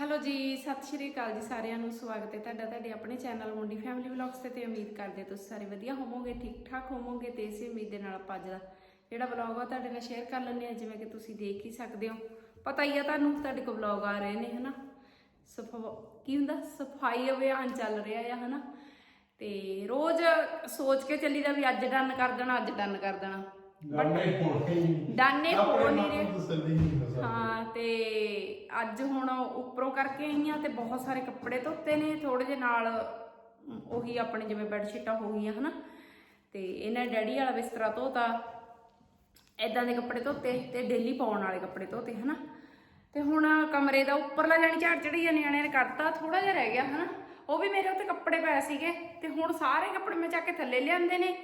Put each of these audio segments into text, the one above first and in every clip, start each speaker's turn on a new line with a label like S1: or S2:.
S1: Hello ਜੀ, ਸਤਿ ਸ਼੍ਰੀ ਅਕਾਲ ਜੀ ਸਾਰਿਆਂ ਨੂੰ। ਸਵਾਗਤ ਹੈ ਤੁਹਾਡਾ ਤੁਹਾਡੇ ਆਪਣੇ ਚੈਨਲ ਮੁੰਡੀ ਫੈਮਿਲੀ ਵਲੌਗਸ ਤੇ ਤੇ ਉਮੀਦ ਕਰਦੇ ਤੁਸੀਂ ਸਾਰੇ ਵਧੀਆ ਹੋਵੋਗੇ ਠੀਕ ਠਾਕ ਹੋਵੋਗੇ ਤੇ ਇਸੇ ਉਮੀਦ ਦੇ ਨਾਲ ਆਪਾਂ ਅੱਜ ਦਾ ਜਿਹੜਾ ਵਲੌਗ ਆ ਤੁਹਾਡੇ ਨਾਲ ਸ਼ੇਅਰ ਕਰ ਲੈਂਦੇ ਆ ਜਿਵੇਂ ਕਿ ਤੁਸੀਂ ਦੇਖ ਹੀ ਸਕਦੇ ਹੋ। ਪਤਾ ਹੀ ਆ ਤੁਹਾਨੂੰ ਤੁਹਾਡੇ ਕੋਲ ਵਲੌਗ ਆ ਰਹੇ ਨੇ, ਹਨਾ? ਸਫਾ, ਕੀ ਹੁੰਦਾ? ਸਫ਼ਾਈ ਅਭਿਆਨ ਚੱਲ ਰਿਹਾ ਆ, ਹਨਾ? ਤੇ ਰੋਜ਼ ਸੋਚ ਕੇ ਚੱਲੀਦਾ ਵੀ ਅੱਜ ਡਨ ਕਰ ਦੇਣਾ, ਅੱਜ ਡਨ ਕਰ ਦੇਣਾ।
S2: ਡਾਨੇ ਹੋਣੇ ਹੀ ਨਹੀਂ।
S1: ਡਾਨੇ ਹੋ
S2: ਆਪਣੇ
S1: ਨਹੀਂ
S2: ਮਨ
S1: ਰਹੇ
S2: ਨੂੰ ਤਸੱਲੀ ਨਹੀਂ ਹੋ ਸਕਦੀ
S1: ਹਾਂ ਤੇ ਅੱਜ ਹੁਣ ਉੱਪਰੋਂ ਕਰਕੇ ਆਈਆਂ ਤੇ ਬਹੁਤ ਸਾਰੇ ਕੱਪੜੇ ਧੋਤੇ ਨੇ ਥੋੜੇ ਜਿਹੇ ਨਾਲ ਉਹੀ ਆਪਣੇ ਜਿਵੇਂ ਬੈੱਡ ਸ਼ੀਟਾਂ ਹੋ ਗਈਆਂ ਹਨਾ। ਤੇ ਇਹਨਾਂ ਡੈਡੀ ਵਾਲਾ ਬਿਸਤਰਾ ਧੋਤਾ ਐਦਾਂ ਦੇ ਕੱਪੜੇ ਧੋਤੇ ਤੇ ਡੇਲੀ ਪਾਉਣ ਵਾਲੇ ਕੱਪੜੇ ਧੋਤੇ ਹਨਾ। ਤੇ ਹੁਣ ਕਮਰੇ ਦਾ ਉੱਪਰਲਾ ਜਾਨੀ ਝਾੜ ਚੜੀ ਆ ਨਿਆਣਿਆਂ ਨੇ ਕੱਢਤਾ ਥੋੜਾ ਜਿਹਾ ਰਹਿ ਗਿਆ ਹਨਾ। ਉਹ ਵੀ ਮੇਰੇ ਉੱਤੇ ਕੱਪੜੇ ਪਏ ਸੀਗੇ ਤੇ ਹੁਣ ਸਾਰੇ ਕੱਪੜੇ ਮੈਂ ਚੱਕ ਕੇ ਥੱਲੇ ਲਿਆਂਦੇ ਨੇ।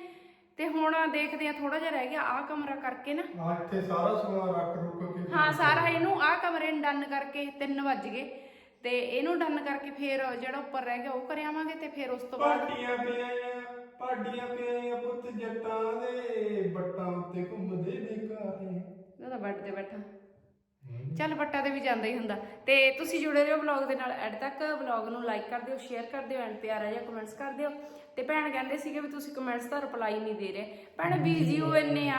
S1: ਤੇ ਹੁਣ ਦੇਖਦੇ ਆ ਥੋੜਾ ਜਿਹਾ ਰਹਿ ਗਿਆ ਆਹ ਕਮਰਾ ਕਰਕੇ ਨਾ।
S2: ਆ ਇੱਥੇ ਸਾਰਾ ਸਮਾਨ ਰੱਖ ਰੁੱਕ ਕੇ
S1: ਹਾਂ ਸਾਰਾ ਇਹਨੂੰ ਆਹ ਕਮਰੇ ਨੂੰ ਡਨ ਕਰਕੇ 3 ਵੱਜ ਗਏ। ਤੇ ਇਹਨੂੰ ਡਨ ਕਰਕੇ ਫੇਰ ਜਿਹੜਾ ਉੱਪਰ ਰਹਿ ਗਿਆ ਉਹ ਕਰ ਆਵਾਂਗੇ ਤੇ ਫੇਰ ਉਸ ਤੋਂ ਬਾਅਦ
S2: ਪਾਡੀਆਂ ਪਿਆਈਆਂ ਪਾਡੀਆਂ ਪਿਆਈਆਂ ਪੁੱਤ ਜੱਟਾਂ ਦੇ ਬੱਟਾਂ ਉੱਤੇ ਘੁੰਮਦੇ ਬੇਕਾਰੇ
S1: ਉਹਦਾ ਬੈੱਡ ਤੇ ਬੈਠਾ। ਚੱਲ ਬੱਟਾ ਤੇ ਵੀ ਜਾਂਦਾ ਹੀ ਹੁੰਦਾ। ਤੇ ਤੁਸੀਂ ਜੁੜੇ ਰਹੋ ਵਲੌਗ ਦੇ ਨਾਲ ਐਡ ਤੱਕ। ਵਲੌਗ ਨੂੰ ਲਾਈਕ ਕਰ ਦਿਓ ਸ਼ੇਅਰ ਕਰ ਦਿਓ ਐਂਡ ਪਿਆਰਾ ਜਿਹਾ ਕਮੈਂਟਸ ਕਰ ਦਿਓ। ਤੇ ਭੈਣ ਕਹਿੰਦੇ ਸੀਗੇ ਵੀ ਤੁਸੀਂ ਕਮੈਂਟਸ ਦਾ ਰਿਪਲਾਈ ਨਹੀਂ ਦੇ ਰਹੇ। ਭੈਣ ਬੀਜੀ ਹੋ ਇੰਨੇ ਆ।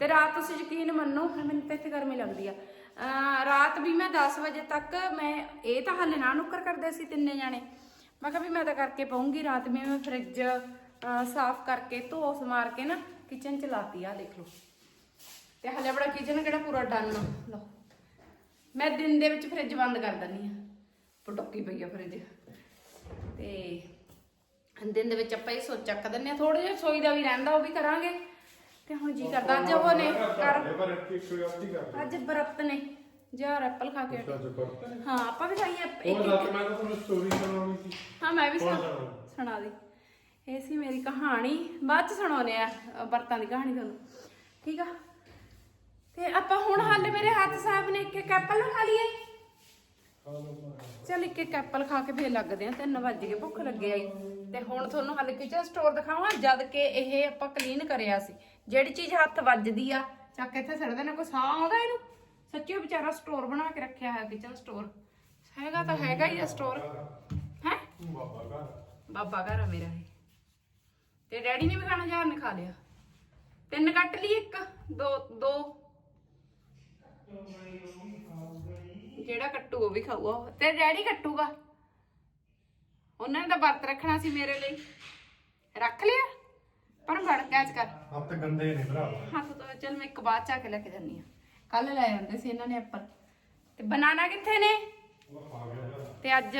S1: ਤੇ ਰਾਤ ਤੁਸੀਂ ਯਕੀਨ ਮੰਨੋ ਮੈਨੂੰ ਤਾਂ ਇੱਥੇ ਗਰਮੀ ਲੱਗਦੀ ਆ। ਰਾਤ ਵੀ ਮੈਂ 10 ਵਜੇ ਤੱਕ ਮੈਂ ਇਹ ਤਾਂ ਹਾਲੇ ਨਾ ਨੁੱਕਰ ਕਰਦੇ ਸੀ ਤਿੰਨੇ ਜਾਣੇ। ਮੈਂ ਕਿਹਾ ਵੀ ਮੈਂ ਤਾਂ ਕਰਕੇ ਪਾਉਂਗੀ ਰਾਤ, ਵੀ ਮੈਂ ਫ੍ਰਿਜ ਸਾਫ਼ ਕਰਕੇ ਧੋ ਸਮਾਰ ਕੇ ਨਾ ਕਿਚਨ ਚ ਲਾਤੀ ਆ ਦੇਖ ਲਓ। ਤੇ ਹਲੇ ਆਪਣਾ ਕਿਚਨ ਕਿਹੜਾ ਪੂਰਾ ਡਨ ਲਓ। ਮੈਂ ਦਿਨ ਦੇ ਵਿੱਚ ਫ੍ਰਿਜ ਬੰਦ ਕਰ ਦਿੰਨੀ ਆ ਪਟੋਕੀ ਪਈ ਆ ਫ੍ਰਿਜ। ਤੇ ਦਿਨ ਦੇ ਵਿੱਚ ਆਪਾਂ ਇਹ ਸੋਚ ਚੱਕ ਦਿੰਨੇ ਆ ਥੋੜਾ ਜਿਹਾ ਸੋਈ ਦਾ ਵੀ ਰਹਿੰਦਾ ਉਹ ਵੀ ਕਰਾਂਗੇ। ਤੇ ਹੁਣ ਜੀ ਕਰਦਾ ਅੱਜ ਉਹ ਨੇ ਕਰ। ਅੱਜ ਬਰਤ ਨੇ। ਜਾਂ ਐਪਲ ਖਾ ਕੇ ਹਾਂ ਆਪਾਂ ਵੀ ਖਾਈਏ ਇੱਕ
S2: ਮੈਂ ਤੁਹਾਨੂੰ ਸਟੋਰੀ ਸੁਣਾਉਣੀ ਸੀ।
S1: ਹਾਂ ਮੈਂ ਵੀ ਸੁਣਾ ਦੀ। ਇਹ ਸੀ ਮੇਰੀ ਕਹਾਣੀ। ਬਾਅਦ ਚ ਸੁਣਾਉਨੇ ਆ ਅ, ਬਰਤਾਂ ਦੀ ਕਹਾਣੀ ਤੁਹਾਨੂੰ। ਠੀਕ ਆ? ਤੇ ਆਪਾਂ ਹੁਣ ਹਾਲੇ ਮੇਰੇ ਹੱਥ ਸਾਹਿਬ ਨੇ ਇੱਕ ਇੱਕ ਐਪਲ ਖਾ ਲਈਏ। ਚਲ ਇੱਕ ਇੱਕ ਐਪਲ ਖਾ ਕੇ ਫੇਰ ਲੱਗਦੇ ਆ 3 ਵੱਜ ਗਏ, ਭੁੱਖ ਲੱਗੇ ਆਈ। ਤੇ ਹੁਣ ਤੁਹਾਨੂੰ ਹਾਲੇ ਕਿਚਨ ਸਟੋਰ ਦਿਖਾਵਾਂ, ਜਦ ਕਿ ਇਹ ਆਪਾਂ ਕਲੀਨ ਕਰਿਆ ਸੀ। ਜਿਹੜੀ ਚੀਜ਼ ਹੱਥ ਵੱਜਦੀ ਆ, ਚੱਕ ਇੱਥੇ ਸੜਦੇ ਨੇ ਕੋਈ ਸਾਹ ਆਉਂਦਾ ਇਹਨੂੰ? ਸੱਚੀ ਵਿਚਾਰਾ ਸਟੋਰ ਬਣਾ ਕੇ ਰੱਖਿਆ ਹੈ ਕਿਚਨ ਸਟੋਰ ਹੈਗਾ ਤਾਂ ਹੈਗਾ ਹੀ ਆ ਸਟੋਰ ਹੈ?
S2: ਬਾਬਾ ਘਰ
S1: ਬਾਬਾ ਘਰ ਆ ਮੇਰਾ ਤੇ ਡੈਡੀ ਨੇ ਵੀ ਖਾਣਾ ਜਾਰ ਨੇ ਖਾ ਲਿਆ? ਤਿੰਨ ਕੱਟ ਲਈ ਇੱਕ, ਦੋ ਦੋ। ਜਿਹੜਾ ਕੱਟੂ ਉਹ ਵੀ ਖਾਊਗਾ ਉਹ। ਤੇ ਡੈਡੀ ਕੱਟੂਗਾ। ਉਹਨਾਂ ਨੇ ਤਾਂ ਵਰਤ ਰੱਖਣਾ ਸੀ ਮੇਰੇ ਲਈ। ਰੱਖ ਲਿਆ? ਪਰ ਵੜ ਕੈਚ ਕਰ।
S2: ਹੱਥ ਗੰਦੇ ਨੇ ਭਰਾ।
S1: ਹੱਥ ਤੋਂ ਚੱਲ ਮੈਂ ਇੱਕ ਬਾਅਦ ਚ ਆ ਕੇ ਲੈ ਕੇ ਜਾਂਦੀ ਆ ਕੱਲ ਲੈ ਆਉਂਦੇ ਸੀ ਇਹਨਾਂ ਨੇ ਐਪਲ ਤੇ ਬਨਾਨਾ ਕਿੱਥੇ ਨੇ?
S2: ਉਹ ਆ
S1: ਤੇ ਅੱਜ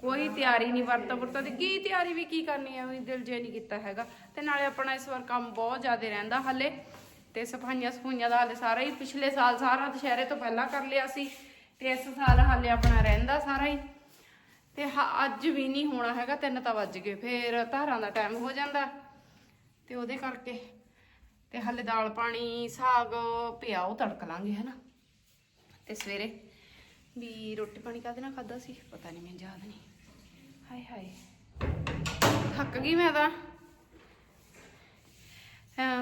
S1: ਕੋਈ ਤਿਆਰੀ ਨਹੀਂ ਵਰਤਾ ਵਰਤਾ ਦੀ। ਕੀ ਤਿਆਰੀ ਵੀ ਕੀ ਕਰਨੀ ਹੈ? ਵੀ ਦਿਲ ਜੇ ਨਹੀਂ ਕੀਤਾ ਹੈਗਾ। ਤੇ ਨਾਲੇ ਆਪਣਾ ਇਸ ਵਾਰ ਕੰਮ ਬਹੁਤ ਜ਼ਿਆਦਾ ਰਹਿੰਦਾ ਹਲੇ। ਤੇ ਸਫਾਈਆਂ ਸਫੂਈਆਂ ਦਾ ਹਲੇ ਸਾਰਾ ਹੀ, ਪਿਛਲੇ ਸਾਲ ਸਾਰਾ ਦੁਸ਼ਹਿਰੇ ਤੋਂ ਪਹਿਲਾਂ ਕਰ ਲਿਆ ਸੀ ਤੇ ਇਸ ਸਾਲ ਹਾਲੇ ਆਪਣਾ ਰਹਿੰਦਾ ਸਾਰਾ ਹੀ। ਤੇ ਅੱਜ ਵੀ ਨਹੀਂ ਹੋਣਾ ਹੈਗਾ, ਤਿੰਨ ਤਾਂ ਵੱਜ ਗਏ, ਫੇਰ ਧਾਰਾਂ ਦਾ ਟਾਈਮ ਹੋ ਜਾਂਦਾ। ਤੇ ਉਹਦੇ ਕਰਕੇ ਤੇ ਹਾਲੇ ਦਾਲ ਪਾਣੀ, ਸਾਗ ਪਿਆ, ਉਹ ਤੜਕ ਲਾਂਗੇ, ਹਨਾ। ਤੇ ਸਵੇਰੇ ਵੀ ਰੋਟੀ ਪਾਣੀ ਕਾਹਦੇ ਨਾਲ ਖਾਦਾ ਸੀ? ਪਤਾ ਨਹੀਂ ਮੈਨੂੰ ਯਾਦ ਨਹੀਂ ਹਾਏ ਹਾਏ। ਥੱਕ ਗਈ ਮੈਂ ਤਾਂ।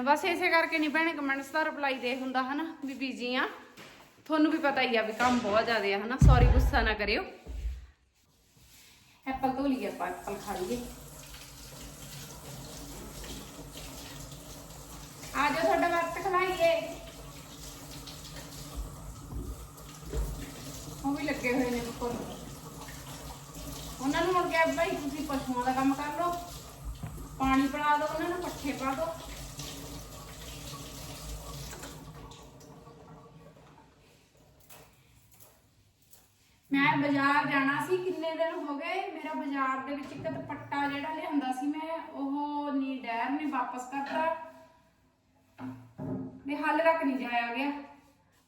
S1: ਬਸ ਇਸੇ ਕਰਕੇ ਨਹੀਂ ਭੈਣੇ ਕਮੈਂਟਸ ਦਾ ਰਿਪਲਾਈ ਦੇ ਹੁੰਦਾ ਹਨਾ ਵੀ ਬੀਜੀ ਆ ਤੁਹਾਨੂੰ ਵੀ ਪਤਾ ਹੀ ਆ ਵੀ ਕੰਮ ਬਹੁਤ ਜ਼ਿਆਦਾ ਆ ਹਨਾ ਸੌਰੀ ਗੁੱਸਾ ਨਾ ਕਰਿਓ। ਐਪਲ ਧੋ ਲਈਏ ਆਪਾਂ, ਐਪਲ ਖਾ ਲਈਏ। ਆ ਜਾਓ ਤੁਹਾਡਾ ਵਰਤ ਖਲਾਈਏ। ਉਹ ਵੀ ਲੱਗੇ ਹੋਏ ਨੇ ਉੱਪਰ ਉਹਨਾਂ ਨੂੰ ਮੁੜ ਕੇ ਭਾਈ ਤੁਸੀਂ ਪਸ਼ੂਆਂ ਦਾ ਕੰਮ ਕਰ ਲਓ, ਪਾਣੀ ਪਿਲਾ ਦਿਓ, ਉਹਨਾਂ ਨੂੰ ਪੱਠੇ ਪਾ ਦਿਓ। ਮੈਂ ਬਾਜ਼ਾਰ ਜਾਣਾ ਸੀ, ਕਿੰਨੇ ਦਿਨ ਹੋ ਗਏ? ਮੇਰਾ ਬਾਜ਼ਾਰ ਦੇ ਵਿੱਚ ਇੱਕ ਦੁਪੱਟਾ ਜਿਹੜਾ ਲਿਆਂਦਾ ਸੀ ਮੈਂ, ਉਹ ਨੀ ਡੈਰ ਨੇ ਵਾਪਸ ਕਰਤਾ। ਵੀ ਹਾਲੇ ਤੱਕ ਨਹੀਂ ਜਾਇਆ ਗਿਆ।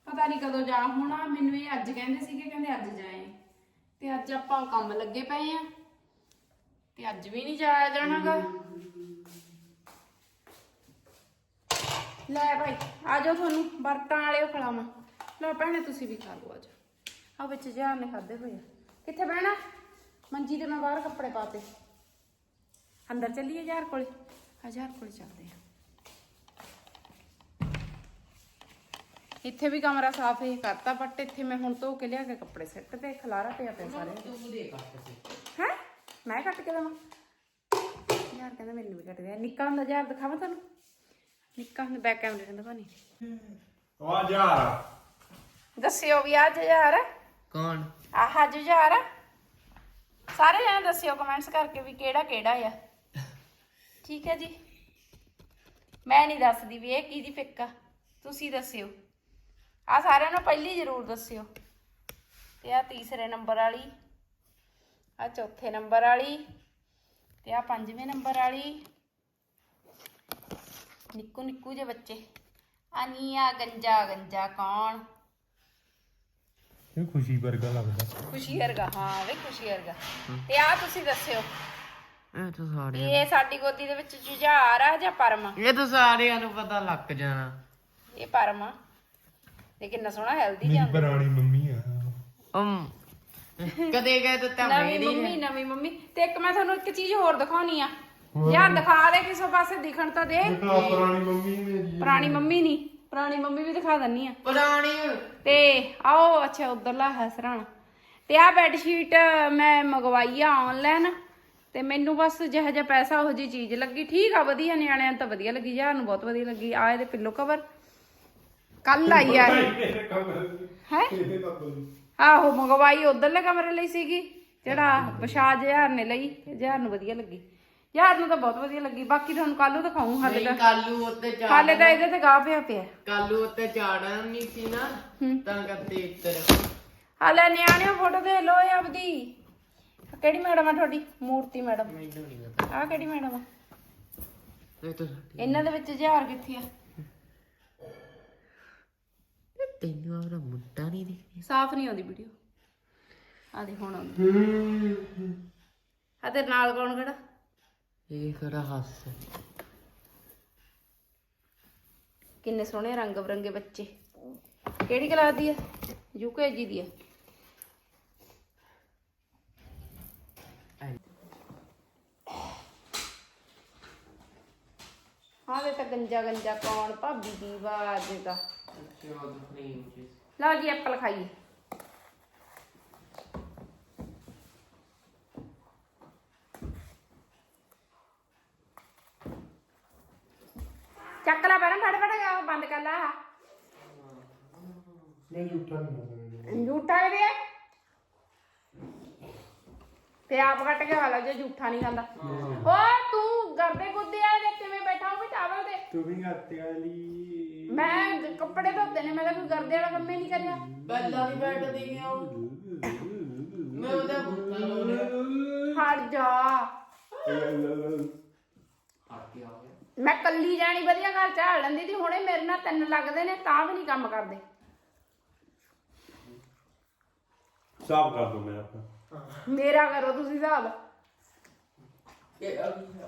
S1: ਪਤਾ ਨਹੀਂ ਕਦੋਂ ਜਾ ਹੋਣਾ। ਮੈਨੂੰ ਇਹ ਅੱਜ ਕਹਿੰਦੇ ਸੀਗੇ, ਕਹਿੰਦੇ ਅੱਜ ਜਾਏ। ਤੇ ਅੱਜ ਆਪਾਂ ਕੰਮ ਲੱਗੇ ਪਏ ਆ। ਤੇ ਅੱਜ ਵੀ ਨਹੀਂ ਜਾਇਆ ਜਾਣਾਗਾ। ਲੈ ਭਾਈ, ਆ ਜਾਓ ਤੁਹਾਨੂੰ, ਵਰਤਾਂ ਵਾਲੇ ਖਿਲਾਵਾਂ ਲਓ ਭੈਣੇ, ਤੁਸੀਂ ਵੀ ਖਾ ਲਓ ਅੱਜ ਆ ਵਿੱਚ ਜਾਰ ਨੇ ਖਾਦੇ ਹੋਏ ਆ। ਕਿੱਥੇ ਬਹਿਣਾ? ਮੰਜੀ ਤੇ ਮੈਂ ਬਾਹਰ ਕੱਪੜੇ ਪਾਤੇ ਅੰਦਰ ਚੱਲੀਏ ਯਾਰ ਕੋਲੇ। ਆ ਯਾਰ ਕੋਲੇ ਚੱਲਦੇ ਆ। ਇੱਥੇ ਵੀ ਕਮਰਾ ਸਾਫ਼ ਹੀ ਕਰਤਾ ਬਟ ਇੱਥੇ ਮੈਂ ਹੁਣ ਧੋ ਕੇ ਲਿਆ ਕੇ ਕੱਪੜੇ ਸਿੱਟ ਤੇ ਖਲਾਰਾ ਪਿਆ ਪਿਆ ਸਾਰੇ
S3: ਤੂੰ ਦੇ ਕੱਟ ਸੀ
S1: ਹੈ? ਮੈਂ ਕੱਟ ਕੇ ਦਵਾਂ? ਯਾਰ ਕਹਿੰਦਾ ਮੈਨੂੰ ਵੀ ਕੱਟ ਦੇ। ਨਿੱਕਾ ਹੁੰਦਾ ਯਾਰ ਦਿਖਾਵਾਂ ਤੁਹਾਨੂੰ? ਨਿੱਕਾ ਹੁੰਦਾ ਬੈਕ ਕੈਮਰੇ ਤੇ ਦਿਖਾਣੀ
S2: ਆ ਜਾ।
S1: ਦੱਸਿਓ ਵੀ ਅੱਜ ਯਾਰ।
S3: ਕੌਣ?
S1: ਆਹ ਅੱਜ ਯਾਰ। ਸਾਰੇ ਜਣੇ ਦੱਸਿਓ ਕਮੈਂਟਸ ਕਰਕੇ ਵੀ ਕਿਹੜਾ ਕਿਹੜਾ ਆ। ਠੀਕ ਹੈ ਜੀ। ਮੈਂ ਨਹੀਂ ਦੱਸਦੀ ਵੀ ਇਹ ਕਿਹਦੀ ਪਿੱਕ ਆ। ਤੁਸੀਂ ਦੱਸਿਓ। ਆ ਸਾਰਿਆਂ ਨੂੰ ਪਹਿਲੀ ਜ਼ਰੂਰ ਦੱਸਿਓ। ਤੇ ਆ ਤੀਸਰੇ ਨੰਬਰ ਵਾਲੀ, ਆ ਚੌਥੇ ਨੰਬਰ ਵਾਲੀ, ਤੇ ਆ ਪੰਜਵੇਂ ਨੰਬਰ ਵਾਲੀ। ਨਿੱਕੂ ਨਿੱਕੂ ਜੇ ਬੱਚੇ। ਆ ਅਨੀਆ ਗੰਜਾ ਗੰਜਾ ਕੌਣ?
S2: ਇਹ ਖੁਸ਼ੀ ਵਰਗਾ ਲੱਗਦਾ।
S1: ਖੁਸ਼ੀ ਵਰਗਾ ਹਾਂ ਵੇ ਖੁਸ਼ੀ ਵਰਗਾ। ਤੇ ਆ ਤੁਸੀਂ ਦੱਸਿਓ।
S3: ਇਹ ਤਾਂ ਸਾਰੇ
S1: ਇਹ ਸਾਡੀ ਗੋਦੀ ਦੇ ਵਿੱਚ ਜੁਝਾਰ ਆ ਜਾਂ ਪਰਮ? ਆ?
S3: ਇਹ ਤਾਂ ਸਾਰਿਆਂ ਨੂੰ ਪਤਾ ਲੱਗ ਜਾਣਾ।
S1: ਇਹ ਪਰਮ ਆ। ਇਹ ਕਿੰਨਾ ਸੋਹਣਾ ਹੈਲਦੀ
S2: ਮੇਰੀ
S1: ਜਾਂਦਾ।
S2: ਪੁਰਾਣੀ ਮੰਮੀ ਆ।
S3: ਅਮ ਕਦੇ ਗਏ ਤਾਂ ਤਾਂ
S1: ਨਵੀਂ
S3: ਮੇਰੀ
S1: ਮੰਮੀ ਨਵੀਂ ਮੰਮੀ। ਤੇ ਇੱਕ ਮੈਂ ਤੁਹਾਨੂੰ ਇੱਕ ਚੀਜ਼ ਹੋਰ ਦਿਖਾਉਣੀ ਆ। ਯਾਰ ਦਿਖਾ ਦੇ ਕਿਸੇ ਪਾਸੇ ਦਿਖਣ ਤਾਂ ਦੇ।
S2: ਪੁਰਾਣੀ ਮੰਮੀ ਮੇਰੀ
S1: ਪੁਰਾਣੀ ਮੰਮੀ ਨਹੀਂ। ਪੁਰਾਣੀ ਮੰਮੀ ਵੀ ਦਿਖਾ ਦਿੰਨੀ ਆ।
S3: ਪੁਰਾਣੀ।
S1: ਤੇ ਆਓ ਅੱਛਾ ਉਧਰਲਾ ਹੈ ਸਰਾਣਾ। ਤੇ ਆ ਬੈੱਡ ਸ਼ੀਟ ਮੈਂ ਮੰਗਵਾਈ ਆ ਆਨਲਾਈਨ ਤੇ ਮੈਨੂੰ ਬਸ ਜਿਹੋ ਜਿਹਾ ਪੈਸਾ ਉਹ ਜੀ ਚੀਜ਼ ਲੱਗੀ। ਠੀਕ ਆ ਵਧੀਆ ਨਿਆਣਿਆਂ ਨੂੰ ਤਾਂ ਵਧੀਆ ਲੱਗੀ ਯਾਰ ਨੂੰ ਬਹੁਤ ਵਧੀਆ ਲੱਗੀ। ਆ ਇਹਦੇ ਪਿੱਲੋ ਕਵਰ ਕੱਲ ਆਈ ਆ। ਹੈ? ਆਹੋ ਮੰਗਵਾਈ ਉਧਰਲੇ ਕਮਰੇ ਲਈ ਸੀਗੀ ਜਿਹੜਾ ਵਿਸ਼ਾਜ ਯਾਰ ਨੇ ਲਈ ਯਾਰ ਨੂੰ ਵਧੀਆ ਲੱਗੀ। ਯਾਰ ਨੂੰ ਤਾਂ ਬਹੁਤ ਵਧੀਆ ਲੱਗੀ। ਬਾਕੀ ਤੁਹਾਨੂੰ ਕੱਲ ਨੂੰ ਦਿਖਾਉਂ ਹਾਲੇ ਤਾਂ।
S3: ਕਾਲੂ ਉੱਤੇ ਚਾੜ
S1: ਹਾਲੇ ਤਾਂ ਇਹਦੇ ਤੇ ਗਾਹ ਪਿਆ ਪਿਆ।
S3: ਕਾਲੂ ਉੱਤੇ ਚਾੜਨ ਨਹੀਂ ਸੀ ਨਾ। ਤਾਂ ਕਰਦੇ ਇੱਧਰ।
S1: ਹਾਲੇ ਨਿਆਣਿਓ ਫੋਟੋ ਦੇ ਲੋ ਆਪਦੀ। ਕਿਹੜੀ ਮੈਡਮ ਆ ਤੁਹਾਡੀ? ਮੂਰਤੀ ਮੈਡਮ।
S3: ਮੈਨੂੰ ਨਹੀਂ ਪਤਾ।
S1: ਆਹ ਕਿਹੜੀ ਮੈਡਮ ਆ?
S3: ਇਹ ਤਾਂ
S1: ਇਹਨਾਂ ਦੇ ਵਿੱਚ ਜਹਾਰ ਕਿੱਥੇ ਆ?
S3: ਤੈਨੂੰ ਆਪਣਾ ਮੁੰਡਾ ਨਹੀਂ ਦਿਖਿਆ
S1: ਸਾਫ਼ ਨਹੀਂ ਆਉਂਦੀ ਵੀਡੀਓ ਆ ਦੇ ਹੁਣ ਆਉਂਦੀ। ਆ ਤੇ ਨਾਲ ਕੌਣ ਖੜਾ?
S3: ਇਹ ਖੜਾ ਹੱਸ
S1: ਕਿੰਨੇ ਸੋਹਣੇ ਰੰਗ ਬਰੰਗੇ ਬੱਚੇ। ਕਿਹੜੀ ਕਲਾਸ ਦੀ ਆ ਯੂਕੇਜੀ ਦੀ ਆ ਹਾਂ। ਦੇ ਤਾਂ ਗੰਜਾ ਗੰਜਾ ਕੌਣ ਭਾਬੀ ਦੀ ਆਵਾਜ਼ ਦਾ। ਲਓ ਜੀ ਐਪਲ ਖਾਈਏ। ਚੱਕ ਲੈ ਪਹਿਲਾਂ ਫੜ ਫੜ ਗਿਆ ਬੰਦ ਕਰ ਲਾ ਆਹ।
S2: ਨਹੀਂ ਉੱਠਾ ਨਹੀਂ
S1: ਜੂਠਾ ਇਹਦੇ ਆ। ਤੇ ਆਪ ਕੱਟ ਕੇ ਵਾਲਾ ਜੇ ਜੂਠਾ ਨਹੀਂ ਖਾਂਦਾ। ਓਏ ਤੂੰ ਗਰਦੇ ਗੁੱਦੇ ਆ ਜੇ ਕਿਵੇਂ ਬੈਠਾ ਹੋਵੇਂ ਟਾਵਲ ਤੇ
S2: ਤੂੰ ਵੀ ਹੱਥ ਵਾਲੀ।
S1: ਮੈਂ ਕੱਪੜੇ ਧੋਤੇ ਨੇ ਮੈਂ ਤਾਂ ਕੋਈ ਗਰਦੇ ਵਾਲਾ ਕੰਮ ਹੀ ਨਹੀਂ ਕਰਿਆ।
S3: ਬੱਲਾ ਦੀ ਬੈਠਦੀ ਗਿਆ ਮੈਂ ਉਹਦਾ
S1: ਹਟ ਜਾ। ਮੈਂ ਕੱਲੀ ਜਾਣੀ ਵਧੀਆ ਘਰ ਝਾੜ ਲੈਂਦੀ ਸੀ ਹੁਣੇ ਮੇਰੇ ਨਾਲ ਤਿੰਨ ਲੱਗਦੇ ਨੇ ਤਾਂ ਵੀ ਨਹੀਂ ਕੰਮ ਕਰਦੇ।
S2: ਸਾਫ਼ ਕਰ ਦੋ ਮੈਂ ਆਪਣਾ।
S1: ਮੇਰਾ ਕਰੋ ਤੁਸੀਂ ਹਿਸਾਬ।
S3: ਇਹ ਅਭੀ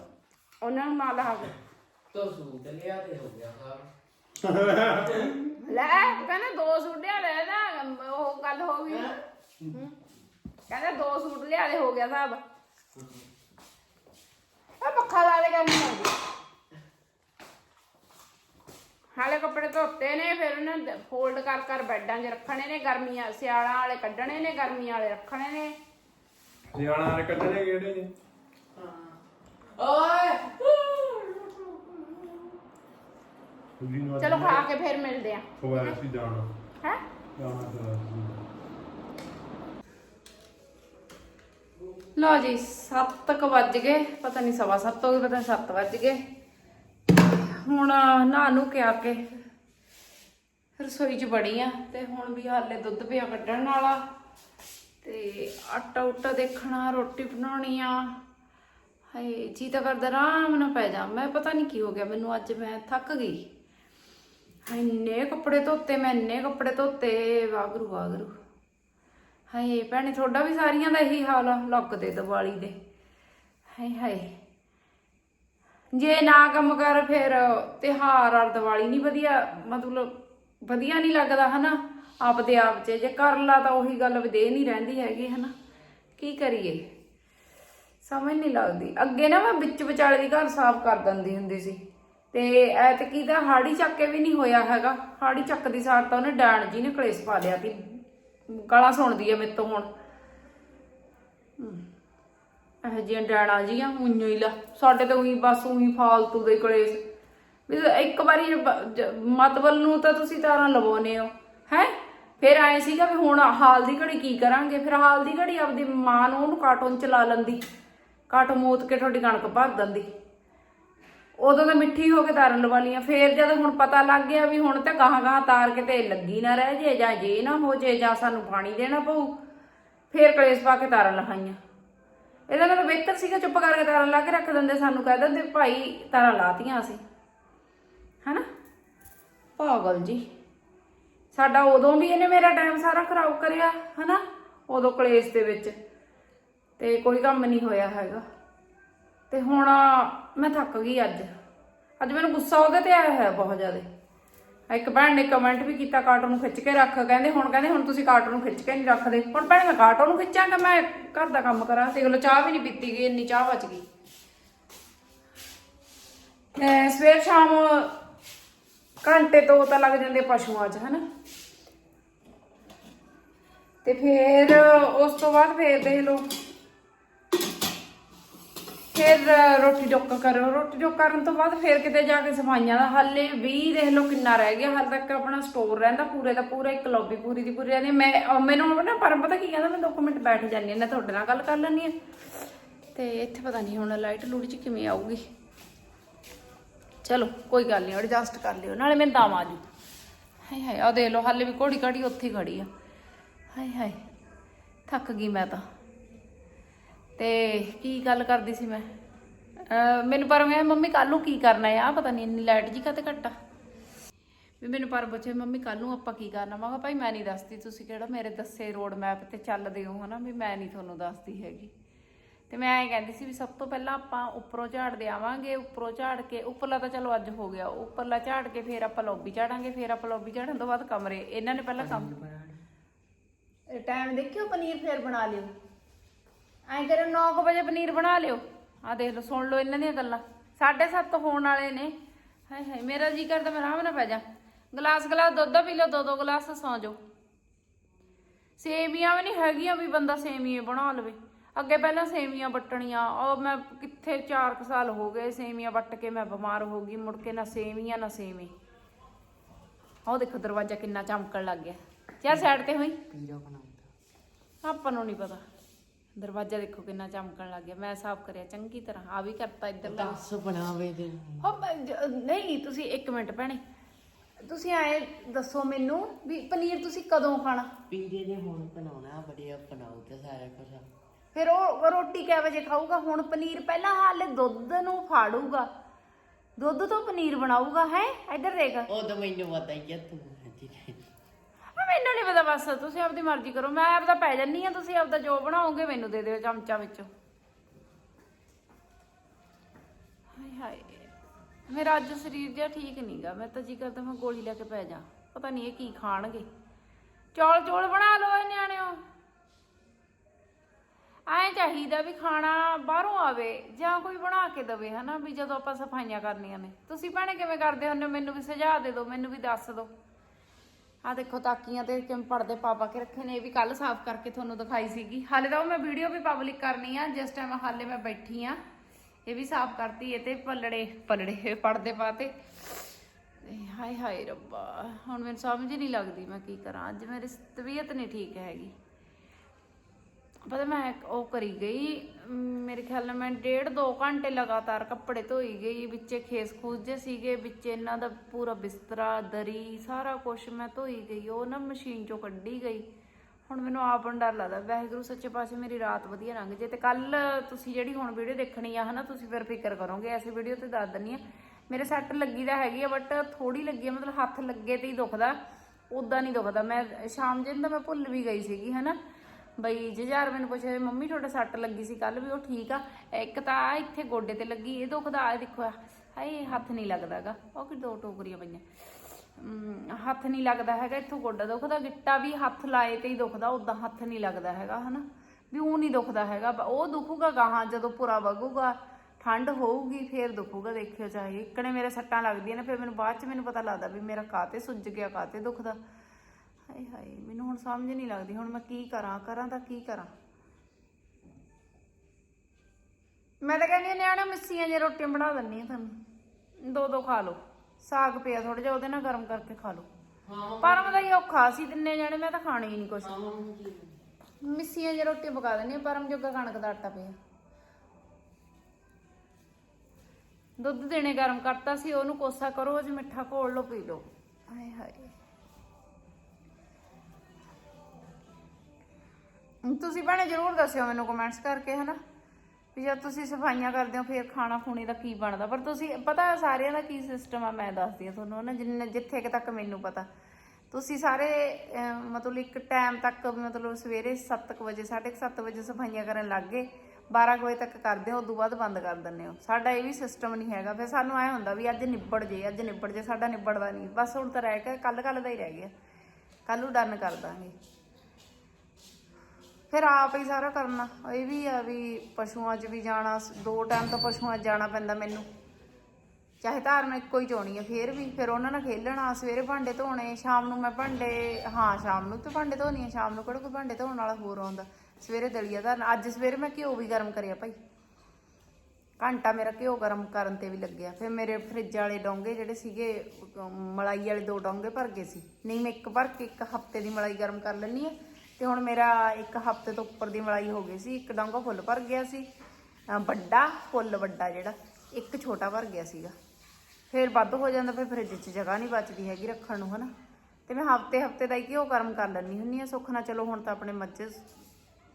S1: ਉਹਨਾਂ ਨੂੰ ਨਾਲ ਲਾ ਕੇ
S3: ਤੋ ਸੂਟ ਲਿਆ ਤੇ ਹੋ ਗਿਆ ਸਾਰ।
S1: ਲੈ ਕਹਿੰਦਾ ਦੋ ਸੂਟਿਆ ਲੈ ਨਾ ਉਹ ਗੱਲ ਹੋ ਗਈ। ਹੂੰ। ਕਹਿੰਦਾ ਦੋ ਸੂਟ ਲਿਆ ਦੇ ਹੋ ਗਿਆ ਹਿਸਾਬ। ਆ ਪੱਖਾ ਲਾ ਦੇ ਆਉਂਦੀ ਹਾਲੇ ਕੱਪੜੇ ਧੋਤੇ ਨੇ ਫਿਰ ਉਹਨਾਂ ਫੋਲਡ ਕਰ ਕਰ ਬੈੱਡਾਂ 'ਚ ਰੱਖਣੇ ਨੇ ਗਰਮੀਆਂ ਸਿਆਲਾਂ ਵਾਲੇ ਕੱਢਣੇ ਨੇ ਗਰਮੀਆਂ ਵਾਲੇ ਰੱਖਣੇ ਨੇ।
S2: ਸਿਆਣਾ ਨੇ ਕੱਢਣੇ ਕਿਹੜੇ ਨੇ?
S3: ਓਏ!
S2: ਤੁਸੀਂ ਨੂੰ
S1: ਚਲੋ ਖਾ ਕੇ ਫਿਰ ਮਿਲਦੇ ਆ।
S2: ਖਵਾਇਆ ਸੀ ਜਾਣਾ।
S1: ਹੈ?
S2: ਜਾਣਾ ਤਾਂ ਸੀ।
S1: ਲਓ ਜੀ 7 ਵੱਜ ਗਏ ਪਤਾ ਨਹੀਂ ਸਵਾ ਸੱਤ ਹੋ ਗਏ ਪਤਾ ਨਹੀਂ 7 ਵੱਜ ਗਏ। ਹੁਣ ਨਹਾ ਨੂੰ ਕੇ ਆ ਕੇ ਰਸੋਈ 'ਚ ਬੜੀ ਆ ਤੇ ਹੁਣ ਵੀ ਹਾਲੇ ਦੁੱਧ ਪਿਆ ਕੱਢਣ ਵਾਲਾ ਤੇ ਆਟਾ ਉਟਾ ਦੇਖਣਾ, ਰੋਟੀ ਬਣਾਉਣੀ ਆ। ਹਾਏ, ਜੀ ਤਾਂ ਕਰਦਾ ਆਰਾਮ ਨਾਲ ਪੈ ਜਾ। ਮੈਂ ਪਤਾ ਨਹੀਂ ਕੀ ਹੋ ਗਿਆ, ਮੈਨੂੰ ਅੱਜ ਮੈਂ ਥੱਕ ਗਈ। ਇੰਨੇ ਕੱਪੜੇ ਧੋਤੇ, ਮੈਂ ਇੰਨੇ ਕੱਪੜੇ ਧੋਤੇ, ਵਾਗਰੂ ਵਾਗਰੂ। ਹਾਏ, ਭੈਣੇ, ਤੁਹਾਡਾ ਵੀ ਸਾਰੀਆਂ ਦਾ ਇਹੀ ਹਾਲ ਆ, ਲੱਕ ਦੇ ਦੀਵਾਲੀ ਦੇ। ਹਾਏ ਹਾਏ। ਜੇ ਨਾ ਕੰਮ ਕਰ ਫਿਰ ਤਿਹਾਰ ਔਰ ਦੀਵਾਲੀ ਨਹੀਂ ਵਧੀਆ, ਮਤਲਬ ਵਧੀਆ ਨਹੀਂ ਲੱਗਦਾ, ਹਨਾ? ਆਪਦੇ ਆਪ 'ਚ, ਜੇ ਕਰ ਲਾ ਤਾਂ ਉਹੀ ਗੱਲ ਵਧੇ ਨਹੀਂ ਰਹਿੰਦੀ ਹੈਗੀ, ਹਨਾ? ਕੀ ਕਰੀਏ? ਸਮਝ ਨਹੀਂ ਲੱਗਦੀ। ਅੱਗੇ ਨਾ ਮੈਂ ਵਿੱਚ ਵਿਚਾਲੇ ਦੀ ਘਰ ਸਾਫ਼ ਕਰ ਦਿੰਦੀ ਹੁੰਦੀ ਸੀ। ਤੇ ਐਤਕੀ ਦਾ ਹਾੜੀ ਚੱਕ ਕੇ ਵੀ ਨਹੀਂ ਹੋਇਆ ਹੈਗਾ। ਹਾੜੀ ਚੱਕ ਦੀ ਸਾਰ ਤਾਂ ਉਹਨੇ ਡਾਣ ਜੀ ਨੇ ਕਲੇਸ਼ ਪਾ ਲਿਆ ਤੀ ਗਾਲਾਂ ਸੁਣਦੀ ਐ ਮੇਰੇ ਤੋਂ ਹੁਣ। ਇਹ ਜਿਹੀਆਂ ਡਾਣਾ ਜੀਆਂ ਉਈਓ ਹੀ ਲਾ, ਸਾਡੇ ਤੇ ਉਹੀ ਬਸ ਉਹੀ ਫਾਲਤੂ ਦੇ ਕਲੇਸ਼। ਵੀ ਇੱਕ ਵਾਰੀ ਬ- ਜ- ਮਤਬਲ ਨੂੰ ਤਾਂ ਤੁਸੀਂ ਤਾਰਾਂ ਲਵਾਉਨੇ ਹੋ, ਹੈ? ਫਿਰ ਆਏ ਸੀਗਾ ਵੀ ਹੁਣ ਹਾਲ ਦੀ ਘੜੀ ਕੀ ਕਰਾਂਗੇ? ਫਿਰ ਹਾਲ ਦੀ ਘੜੀ ਆਪਦੀ ਮਾਂ ਨੂੰ ਉਹਨੂੰ ਕਾਰਟੂਨ ਚਲਾ ਲੈਂਦੀ ਕਾਟੋ ਮੋਤ ਕੇ ਤੁਹਾਡੀ ਕਣਕ ਭਰ ਦਿੰਦੀ। ਉਦੋਂ ਤਾਂ ਮਿੱਠੀ ਹੋ ਕੇ ਤਾਰਨ ਲਵਾ ਲੀਆਂ ਫੇਰ ਜਦ ਹੁਣ ਪਤਾ ਲੱਗ ਗਿਆ ਵੀ ਹੁਣ ਤਾਂ ਗਾਹਾਂ ਗਾਹਾਂ ਤਾਰ ਕੇ ਤੇ ਲੱਗੀ ਨਾ ਰਹਿ ਜੇ, ਜਾਂ ਜੇ ਨਾ ਹੋ ਜੇ, ਜਾਂ ਸਾਨੂੰ ਪਾਣੀ ਦੇਣਾ ਪਊ, ਫੇਰ ਕਲੇਸ਼ ਪਾ ਕੇ ਤਾਰਨ ਲਹਾਈਆਂ। ਇਹਦਾ ਨਾਲੋਂ ਬਿਹਤਰ ਸੀਗਾ, ਚੁੱਪ ਕਰਕੇ ਤਾਰਾਂ ਲਾ ਕੇ ਰੱਖ ਦਿੰਦੇ, ਸਾਨੂੰ ਕਹਿ ਦਿੰਦੇ, ਭਾਈ, ਤਾਰਾਂ ਲਾਤੀਆਂ ਅਸੀਂ। ਹਨਾ? ਪਾਗਲ ਜੀ। ਸਾਡਾ ਉਦੋਂ ਵੀ ਇਹਨੇ ਮੇਰਾ ਟਾਈਮ ਸਾਰਾ ਖਰਾਬ ਕਰਿਆ, ਹਨਾ? ਉਦੋਂ ਕਲੇਸ਼ ਦੇ ਵਿੱਚ। ਤੇ ਕੋਈ ਕੰਮ ਨਹੀਂ ਹੋਇਆ ਹੈਗਾ। ਤੇ ਹੁਣ ਮੈਂ ਥੱਕ ਗਈ ਅੱਜ। ਅੱਜ ਮੈਨੂੰ ਗੁੱਸਾ ਉਹਦੇ ਤੇ ਆਇਆ ਹੋਇਆ ਬਹੁਤ ਜ਼ਿਆਦਾ। ਇੱਕ ਭੈਣ ਨੇ ਕਮੈਂਟ ਵੀ ਕੀਤਾ ਕਾਰਟੂਨ ਨੂੰ ਖਿੱਚ ਕੇ ਰੱਖ, ਕਹਿੰਦੇ ਹੁਣ ਕਹਿੰਦੇ ਹੁਣ ਤੁਸੀਂ ਕਾਰਟੂਨ ਨੂੰ ਖਿੱਚ ਕੇ ਨਹੀਂ ਰੱਖਦੇ। ਹੁਣ ਭੈਣ ਮੈਂ ਕਾਰਟੂਨ ਨੂੰ ਖਿੱਚਾਂਗਾ, ਮੈਂ ਘਰ ਦਾ ਕੰਮ ਕਰਾਂ। ਤੇ ਲੋ ਚਾਹ ਵੀ ਨਹੀਂ ਪੀਤੀ ਗਈ, ਇੰਨੀ ਚਾਹ ਬਚ ਗਈ। ਸਵੇਰ ਸ਼ਾਮ ਘੰਟੇ ਤੋਂ ਤਾਂ ਲੱਗ ਜਾਂਦੇ ਪਸ਼ੂਆਂ 'ਚ, ਹਨਾ? ਤੇ ਫਿਰ ਉਸ ਤੋਂ ਬਾਅਦ ਫੇਰ ਦੇਖ ਲਓ ਫਿਰ ਰੋਟੀ ਡੋਕਾ ਕਰੋ ਰੋਟੀ ਡੋਕਾ ਕਰਨ ਤੋਂ ਬਾਅਦ ਫਿਰ ਕਿਤੇ ਜਾ ਕੇ ਸਫਾਈਆਂ ਦਾ, ਹਾਲੇ ਵੀ ਦੇਖ ਲਓ ਕਿੰਨਾ ਰਹਿ ਗਿਆ, ਹਾਲੇ ਤੱਕ ਆਪਣਾ ਸਟੋਰ ਰਹਿੰਦਾ ਪੂਰੇ ਦਾ ਪੂਰਾ, ਇੱਕ ਲੌਬੀ ਪੂਰੀ ਦੀ ਪੂਰੀ ਰਹਿੰਦੀ ਮੈਂ ਮੈਨੂੰ ਨਾ ਪਰਮ ਪਤਾ ਕੀ ਕਹਿੰਦਾ, ਮੈਂ 2 ਮਿੰਟ ਬੈਠ ਜਾਂਦੀ ਹਾਂ ਨਾ ਤੁਹਾਡੇ ਨਾਲ ਗੱਲ ਕਰ ਲੈਂਦੀ ਹਾਂ। ਤੇ ਇੱਥੇ ਪਤਾ ਨਹੀਂ ਹੁਣ ਲਾਈਟ ਲੂੜ ਚ ਕਿਵੇਂ ਆਊਗੀ। ਚਲੋ, ਕੋਈ ਗੱਲ ਨਹੀਂ ਐਡਜਸਟ ਕਰ ਲਿਓ, ਨਾਲੇ ਮੈਂ ਦਮ ਆ ਜੂ। ਹਾਏ ਹਾਏ ਆ ਦੇਖ ਲਓ, ਹਾਲੇ ਵੀ ਘੋੜੀ ਘਾੜੀ ਉੱਥੇ ਹੀ ਖੜੀ ਆ। ਹਾਏ ਹਾਏ, ਥੱਕ ਗਈ ਮੈਂ ਤਾਂ। ਤੇ ਕੀ ਗੱਲ ਕਰਦੀ ਸੀ ਮੈਂ? ਮੈਨੂੰ ਪਰ ਮੈਂ ਮੰਮੀ ਕੱਲ ਨੂੰ ਕੀ ਕਰਨਾ ਹੈ ਆ ਪਤਾ ਨਹੀਂ ਇੰਨੀ ਲਾਈਟ ਜੀ ਕਾਤੇ ਘਟਾ ਵੀ ਮੈਨੂੰ ਪਰ ਪੁੱਛੇ ਮੰਮੀ ਕੱਲ ਨੂੰ ਆਪਾਂ ਕੀ ਕਰਨਾ? ਮੈਂ ਕਿਹਾ, ਭਾਈ, ਮੈਂ ਨਹੀਂ ਦੱਸਦੀ ਤੁਸੀਂ ਕਿਹੜਾ ਮੇਰੇ ਦੱਸੇ ਰੋਡ ਮੈਪ ਤੇ ਚੱਲਦੇ ਹੋ ਹਨਾ? ਵੀ ਮੈਂ ਨਹੀਂ ਤੁਹਾਨੂੰ ਦੱਸਦੀ ਹੈਗੀ। ਤੇ ਮੈਂ ਐਂ ਕਹਿੰਦੀ ਸੀ ਵੀ ਸਭ ਤੋਂ ਪਹਿਲਾਂ ਆਪਾਂ ਉੱਪਰੋਂ ਝਾੜਦੇ ਆਵਾਂਗੇ, ਉੱਪਰੋਂ ਝਾੜ ਕੇ, ਉੱਪਰਲਾ ਤਾਂ ਚਲੋ ਅੱਜ ਹੋ ਗਿਆ, ਉੱਪਰਲਾ ਝਾੜ ਕੇ ਫਿਰ ਆਪਾਂ ਲੌਬੀ ਝਾੜਾਂਗੇ ਫਿਰ ਆਪਾਂ ਲੌਬੀ ਝਾੜਨ ਤੋਂ ਬਾਅਦ ਕਮਰੇ। ਇਹਨਾਂ ਨੇ ਪਹਿਲਾਂ ਕੰਮ ਟਾਈਮ ਦੇਖਿਓ ਪਨੀਰ ਫੇਰ ਬਣਾ ਲਿਓ। ਐਂ ਕਰੋ 9 ਵਜੇ ਪਨੀਰ ਬਣਾ ਲਿਓ। ਆ ਦੇਖ ਲਓ ਸੁਣ ਲਓ ਇਹਨਾਂ ਦੀਆਂ ਗੱਲਾਂ। 7:30 ਹੋਣ ਵਾਲੇ ਨੇ। ਹਾਏ ਹਾਏ ਮੇਰਾ ਜੀ ਕਰਦਾ ਮੈਂ ਆਰਾਮ ਨਾਲ ਪੈ ਜਾ। ਗਲਾਸ ਗਲਾਸ ਦੁੱਧ ਪੀ ਲਓ ਦੋ ਦੋ ਗਲਾਸ ਸੌਂ ਜਾਓ। ਸੇਮੀਆਂ ਵੀ ਨਹੀਂ ਹੈਗੀਆਂ ਵੀ ਬੰਦਾ ਸੇਮੀਏ ਬਣਾ ਲਵੇ। ਅੱਗੇ ਪਹਿਲਾਂ ਸੇਮੀਆਂ ਵੱਟਣੀਆਂ ਉਹ ਮੈਂ ਕਿੱਥੇ 4 ਸਾਲ ਹੋ ਗਏ ਸੇਮੀਆਂ ਵੱਟ ਕੇ ਮੈਂ ਬਿਮਾਰ ਹੋ ਗਈ ਮੁੜ ਕੇ ਨਾ ਸੇਮੀਆਂ ਨਾ ਸੇਮੀ ਉਹ ਦੇਖੋ ਦਰਵਾਜ਼ਾ ਕਿੰਨਾ ਚਮਕਣ ਲੱਗ ਗਿਆ। ਯਾਰ ਸਾਈਡ ਤੇ ਹੋਈ?
S3: ਪੀਰਾ ਬਣਾਉਂਦਾ।
S1: ਆਪਾਂ ਨੂੰ ਨਹੀਂ ਪਤਾ। ਦਰਵਾਜ਼ਾ ਦੇਖੋ ਕਿੰਨਾ ਚਮਕਣ ਲੱਗ ਗਿਆ ਮੈਂ ਸਾਫ਼ ਕਰਿਆ ਚੰਗੀ ਤਰ੍ਹਾਂ ਆ ਵੀ ਕਰਤਾ ਇੱਧਰ ਦਾ।
S3: ਦੱਸ ਬਣਾਵੇ ਦੇ
S1: ਹੋ ਬ- ਜ- ਨਹੀਂ ਤੁਸੀਂ ਇੱਕ ਮਿੰਟ ਭੈਣੇ ਤੁਸੀਂ ਆਏ ਦੱਸੋ ਮੈਨੂੰ ਵੀ ਪਨੀਰ ਤੁਸੀਂ ਕਦੋਂ ਖਾਣਾ?
S3: ਪੀਰੇ ਨੇ ਹੁਣ ਬਣਾਉਣਾ ਵਧੀਆ ਬਣਾਉ ਤੇ ਸਾਰਾ ਕੁਝ
S1: ਫਿਰ ਉਹ ਰੋਟੀ ਕਿੰਨੇ ਵਜੇ ਖਾਊਗਾ? ਹੁਣ ਪਨੀਰ ਪਹਿਲਾਂ ਹਾਲੇ ਦੁੱਧ ਨੂੰ ਫਾੜੂਗਾ। ਦੁੱਧ ਤੋਂ ਪਨੀਰ ਬਣਾਊਗਾ ਹੈ? ਇੱਧਰ ਦੇਖ।
S3: ਉਹ ਤਾਂ ਮੈਨੂੰ ਪਤਾ ਹੀ ਆ ਤੂੰ।
S1: ਮੈਨੂੰ ਨਹੀਂ ਪਤਾ ਬਸ, ਤੁਸੀਂ ਆਪਦੀ ਮਰਜ਼ੀ ਕਰੋ। ਮੈਂ ਆਪਦਾ ਪੈ ਜੰਨੀ ਆ ਤੁਸੀਂ ਆਪਦਾ ਜੋ ਬਣਾਓਗੇ ਮੈਨੂੰ ਦੇ ਦਿਓ ਚਮਚਾ ਵਿੱਚੋਂ। ਹਾਏ ਹਾਏ, ਮੇਰਾ ਅੱਜ ਸਰੀਰ ਜਿਹਾ ਠੀਕ ਨਹੀਂਗਾ ਮੈਂ ਤਾਂ ਜੀ ਕਰਦਾ ਮੈਂ ਗੋਲੀ ਲੈ ਕੇ ਪੈ ਜਾ। ਪਤਾ ਨਹੀਂ ਇਹ ਕੀ ਖਾਣਗੇ। ਚੌਲ ਚੌਲ ਬਣਾ ਲਓ ਇਹ ਨਿਆਣਿਓ। ਐਂ ਚਾਹੀਦਾ ਵੀ ਖਾਣਾ ਬਾਹਰੋਂ ਆਵੇ, ਜਾਂ ਕੋਈ ਬਣਾ ਕੇ ਦਵੇ, ਹਨਾ? ਵੀ ਜਦੋਂ ਆਪਾਂ ਸਫਾਈਆਂ ਕਰਨੀਆਂ ਨੇ। ਤੁਸੀਂ ਭੈਣੇ ਕਿਵੇਂ ਕਰਦੇ ਹੁੰਦੇ ਹੋ? ਮੈਨੂੰ ਵੀ ਸੁਝਾਅ ਦੇ ਦਿਓ, ਮੈਨੂੰ ਵੀ ਦੱਸ ਦਿਓ। ਆ ਦੇਖੋ ਤਾਕੀਆਂ ਤੇ ਕਿਵੇਂ ਪਰਦੇ ਪਾ ਪਾ ਕੇ ਰੱਖੇ ਨੇ, ਇਹ ਵੀ ਕੱਲ ਸਾਫ਼ ਕਰਕੇ ਤੁਹਾਨੂੰ ਦਿਖਾਈ ਸੀਗੀ। ਹਾਲੇ ਤਾਂ ਉਹ ਮੈਂ ਵੀਡੀਓ ਵੀ ਪਬਲਿਕ ਕਰਨੀ ਆ, ਜਿਸ ਟਾਈਮ ਹਾਲੇ ਮੈਂ ਬੈਠੀ ਆ। ਇਹ ਵੀ ਸਾਫ਼ ਕਰਤੀ, ਇਹ ਤੇ ਪਲੜੇ ਪਲੜੇ ਪਰਦੇ ਪਾਤੇ। ਤੇ ਹਾਏ ਹਾਏ ਰੱਬਾ, ਹੁਣ ਮੈਨੂੰ ਸਮਝ ਨਹੀਂ ਲੱਗਦੀ ਮੈਂ ਕੀ ਕਰਾਂ। ਅੱਜ ਮੇਰੀ ਤਬੀਅਤ ਨਹੀਂ ਠੀਕ ਹੈਗੀ। ਪਤਾ ਮੈਂ ਉਹ ਕਰੀ ਗਈ ਮੇਰੇ ਖਿਆਲ ਨਾਲ ਮੈਂ ਡੇਢ ਦੋ ਘੰਟੇ ਲਗਾਤਾਰ ਕੱਪੜੇ ਧੋਈ ਗਈ, ਵਿੱਚੇ ਖੇਸ ਖੂਸ ਜੇ ਸੀਗੇ, ਵਿੱਚ ਇਹਨਾਂ ਦਾ ਪੂਰਾ ਬਿਸਤਰਾ, ਦਰੀ, ਸਾਰਾ ਕੁਝ ਮੈਂ ਧੋਈ ਗਈ, ਉਹ ਨਾ ਮਸ਼ੀਨ ਚੋਂ ਕੱਢੀ ਗਈ। ਹੁਣ ਮੈਨੂੰ ਆਪ ਨੂੰ ਡਰ ਲੱਗਦਾ, ਵਾਹਿਗੁਰੂ ਸੱਚੇ ਪਾਸੇ ਮੇਰੀ ਰਾਤ ਵਧੀਆ ਲੰਘ ਜੇ ਤੇ ਕੱਲ ਤੁਸੀਂ ਜਿਹੜੀ ਹੁਣ ਵੀਡੀਓ ਦੇਖਣੀ ਆ, ਹਨਾ, ਤੁਸੀਂ ਫਿਰ ਫਿਕਰ ਕਰੋਗੇ, ਐਸੀ ਵੀਡੀਓ ਤੇ ਦੱਸ ਦਿੰਨੀ ਆ। ਮੇਰੇ ਸੱਟ ਲੱਗੀ ਤਾਂ ਹੈਗੀ ਆ ਬਟ ਥੋੜੀ ਲੱਗੀ ਆ, ਮਤਲਬ ਹੱਥ ਲੱਗੇ ਤੇ ਹੀ ਦੁਖਦਾ ਉਦਾਂ ਨਹੀਂ ਦੁਖਦਾ। ਮੈਂ, ਸ਼ਾਮ ਜਿਹਨ ਤਾਂ ਮੈਂ ਭੁੱਲ ਵੀ ਗਈ ਸੀਗੀ, ਹਨਾ। ਬਈ ਜਜਾਰ ਮੈਨੂੰ ਪੁੱਛਿਆ ਮੰਮੀ ਤੁਹਾਡਾ ਸੱਟ ਲੱਗੀ ਸੀ ਕੱਲ ਵੀ, ਉਹ ਠੀਕ ਆ। ਇੱਕ ਤਾਂ ਆਹ ਇੱਥੇ ਗੋਡੇ ਤੇ ਲੱਗੀ, ਇਹ ਦੁਖਦਾ ਆ ਦੇਖੋ ਹਾਏ, ਹੱਥ ਨਹੀਂ ਲੱਗਦਾਗਾ ਉਹ ਕਿ ਦੋ ਟੋਕਰੀਆਂ ਪਈਆਂ। ਹੱਥ ਨਹੀਂ ਲੱਗਦਾ ਹੈਗਾ, ਇੱਥੋਂ ਗੋਡਾ ਦੁਖਦਾ, ਗਿੱਟਾ ਵੀ ਹੱਥ ਲਾਏ ਤੇ ਹੀ ਦੁਖਦਾ ਉਦਾਂ ਹੱਥ ਨਹੀਂ ਲੱਗਦਾ ਹੈਗਾ, ਹਨਾ? ਵੀ ਉਹ ਨਹੀਂ ਦੁਖਦਾ ਹੈਗਾ। ਉਹ ਦੁਖੂਗਾ ਗਾਹਾਂ, ਜਦੋਂ ਪੂਰਾ ਵਗੂਗਾ, ਠੰਡ ਹੋਊਗੀ, ਫੇਰ ਦੁਖੂਗਾ, ਦੇਖਿਓ ਚਾਹੇ। ਇੱਕਣੇ ਮੇਰੇ ਸੱਟਾਂ ਲੱਗਦੀਆਂ ਨੇ, ਫਿਰ ਮੈਨੂੰ ਬਾਅਦ ਚ ਮੈਨੂੰ ਪਤਾ ਲੱਗਦਾ ਵੀ ਮੇਰਾ ਕਾਤੇ ਸੁੱਜ ਗਿਆ ਕਾਤੇ ਦੁਖਦਾ। ਹਾਏ ਹਾਏ ਮੈਨੂੰ ਹੁਣ ਸਮਝ ਨਹੀਂ ਲੱਗਦੀ ਹੁਣ ਮੈਂ ਕੀ ਕਰਾਂ ਕਰਾਂ ਤਾਂ ਕੀ ਕਰਾਂ? ਮੈਂ ਤਾਂ ਕਹਿੰਦੀ ਹਾਂ ਨਿਆਣੇ ਮਿੱਸੀਆਂ ਜੇ ਰੋਟੀਆਂ ਬਣਾ ਦਿੰਨੀ ਆ ਤੁਹਾਨੂੰ। ਦੋ ਦੋ ਖਾ ਲਓ। ਸਾਗ ਪਿਆ ਥੋੜਾ ਜਿਹਾ ਉਹਦੇ ਨਾਲ ਗਰਮ ਕਰਕੇ ਖਾ ਲਓ।
S3: ਹਾਂ
S1: ਪਰਮ ਦਾ ਹੀ ਔਖਾ ਸੀ ਤਿੰਨੇ ਜਾਣੇ ਮੈਂ ਤਾਂ ਖਾਣੀ ਹੀ ਨਹੀਂ ਕੁਛ।
S3: ਹਾਂ ਜੀ।
S1: ਮਿੱਸੀਆਂ ਜੇ ਰੋਟੀਆਂ ਪਕਾ ਦਿੰਨੀ ਆ ਪਰਮ ਜੋਗਾ ਕਣਕ ਦਾ ਆਟਾ ਪਿਆ। ਦੁੱਧ ਦੇਣੇ ਗਰਮ ਕਰਤਾ ਸੀ ਉਹਨੂੰ ਕੋਸਾ ਕਰੋ 'ਚ ਮਿੱਠਾ ਘੋਲ ਲਓ ਪੀ ਲਓ। ਹਾਏ ਹਾਏ। ਤੁਸੀਂ ਭੈਣੇ ਜਰੂਰ ਦੱਸਿਓ ਮੈਨੂੰ ਕਮੈਂਟਸ ਕਰਕੇ, ਹਨਾ? ਵੀ ਜਦ ਤੁਸੀਂ ਸਫਾਈਆਂ ਕਰਦੇ ਹੋ, ਫਿਰ ਖਾਣਾ ਖੂਣੀ ਦਾ ਕੀ ਬਣਦਾ? ਪਰ ਤੁਸੀਂ, ਪਤਾ ਸਾਰਿਆਂ ਦਾ ਕੀ ਸਿਸਟਮ ਆ, ਮੈਂ ਦੱਸਦੀ ਆ ਤੁਹਾਨੂੰ, ਹਨਾ? ਜਿੰਨੇ, ਜਿੱਥੇ ਕੁ ਤੱਕ ਮੈਨੂੰ ਪਤਾ। ਤੁਸੀਂ ਸਾਰੇ ਮਤਲਬ ਇੱਕ ਟਾਈਮ ਤੱਕ, ਮਤਲਬ ਸਵੇਰੇ 7:00 ਵਜੇ 7:30 ਵਜੇ ਸਫਾਈਆਂ ਕਰਨ ਲੱਗ ਗਏ 12 ਕੁ ਵਜੇ ਤੱਕ ਕਰਦੇ ਹੋ, ਉਦੋਂ ਬਾਅਦ ਬੰਦ ਕਰ ਦਿੰਦੇ ਹੋ। ਸਾਡਾ ਇਹ ਵੀ ਸਿਸਟਮ ਨਹੀਂ ਹੈਗਾ। ਫਿਰ ਸਾਨੂੰ ਐ ਹੁੰਦਾ ਵੀ ਅੱਜ ਨਿਬੜ ਜੇ, ਅੱਜ ਨਿਬੜ ਜੇ, ਸਾਡਾ ਨਿਬੜਦਾ ਨਹੀਂ। ਬਸ ਹੁਣ ਤਾਂ ਰਹਿ ਗਿਆ ਕੱਲ ਕੱਲ ਦਾ ਹੀ ਰਹਿ ਗਿਆ। ਕੱਲ ਨੂੰ ਡਨ ਕਰ ਦਾਂਗੇ। ਫਿਰ ਆਪ ਹੀ ਸਾਰਾ ਕਰਨਾ। ਇਹ ਵੀ ਆ ਵੀ ਪਸ਼ੂਆਂ 'ਚ ਵੀ ਜਾਣਾ, ਦੋ ਟਾਈਮ ਤਾਂ ਪਸ਼ੂਆਂ 'ਚ ਜਾਣਾ ਪੈਂਦਾ ਮੈਨੂੰ। ਚਾਹੇ ਧਾਰਨ ਇੱਕੋ ਹੀ ਚੋਣੀ ਆ, ਫੇਰ ਵੀ। ਫਿਰ ਉਹਨਾਂ ਨਾਲ ਖੇਲਣਾ, ਸਵੇਰੇ ਭਾਂਡੇ ਧੋਣੇ, ਸ਼ਾਮ ਨੂੰ ਮੈਂ ਭਾਂਡੇ, ਹਾਂ, ਸ਼ਾਮ ਨੂੰ ਤਾਂ ਭਾਂਡੇ ਧੋਣੀ ਆ, ਸ਼ਾਮ ਨੂੰ ਕਿਹੜਾ ਕੋਈ ਭਾਂਡੇ ਧੋਣ ਵਾਲਾ ਹੋਰ ਆਉਂਦਾ। ਸਵੇਰੇ ਦਲੀਆ ਧਰਨ, ਅੱਜ ਸਵੇਰੇ ਮੈਂ ਘਿਓ ਵੀ ਗਰਮ ਕਰਿਆ ਭਾਈ। ਘੰਟਾ ਮੇਰਾ ਘਿਓ ਗਰਮ ਕਰਨ ਤੇ ਵੀ ਲੱਗਿਆ। ਫਿਰ ਮੇਰੇ ਫ੍ਰਿਜ ਵਾਲੇ ਡੋਂਗੇ ਜਿਹੜੇ ਸੀਗੇ ਮਲਾਈ ਵਾਲੇ ਦੋ ਡੋਂਗੇ ਭਰ ਗਏ ਸੀ। ਨਹੀਂ, ਮੈਂ ਇੱਕ ਭਰ ਕੇ ਇੱਕ ਹਫ਼ਤੇ ਦੀ ਮਲਾਈ ਗਰਮ ਕਰ ਲੈਣੀ ਆ। ਤੇ ਹੁਣ ਮੇਰਾ ਇੱਕ ਹਫ਼ਤੇ ਤੋਂ ਉੱਪਰ ਦੀ ਮਲਾਈ ਹੋ ਗਈ ਸੀ ਇੱਕ ਡੋਂਗਾ ਫੁੱਲ ਭਰ ਗਿਆ ਸੀ। ਵੱਡਾ, ਫੁੱਲ ਵੱਡਾ ਜਿਹੜਾ, ਇੱਕ ਛੋਟਾ ਭਰ ਗਿਆ ਸੀਗਾ। ਫਿਰ ਵੱਧ ਹੋ ਜਾਂਦਾ, ਫਿਰ ਫ੍ਰਿਜ 'ਚ ਜਗ੍ਹਾ ਨਹੀਂ ਬਚਦੀ ਹੈਗੀ ਰੱਖਣ ਨੂੰ, ਹਨਾ। ਤੇ ਮੈਂ ਹਫ਼ਤੇ ਹਫ਼ਤੇ ਦਾ ਹੀ ਘਿਓ ਗਰਮ ਕਰ ਲੈਂਦੀ ਹੁੰਨੀ ਆ ਸੁੱਖ ਨਾਲ। ਚਲੋ, ਹੁਣ ਤਾਂ ਆਪਣੇ ਮੱਝ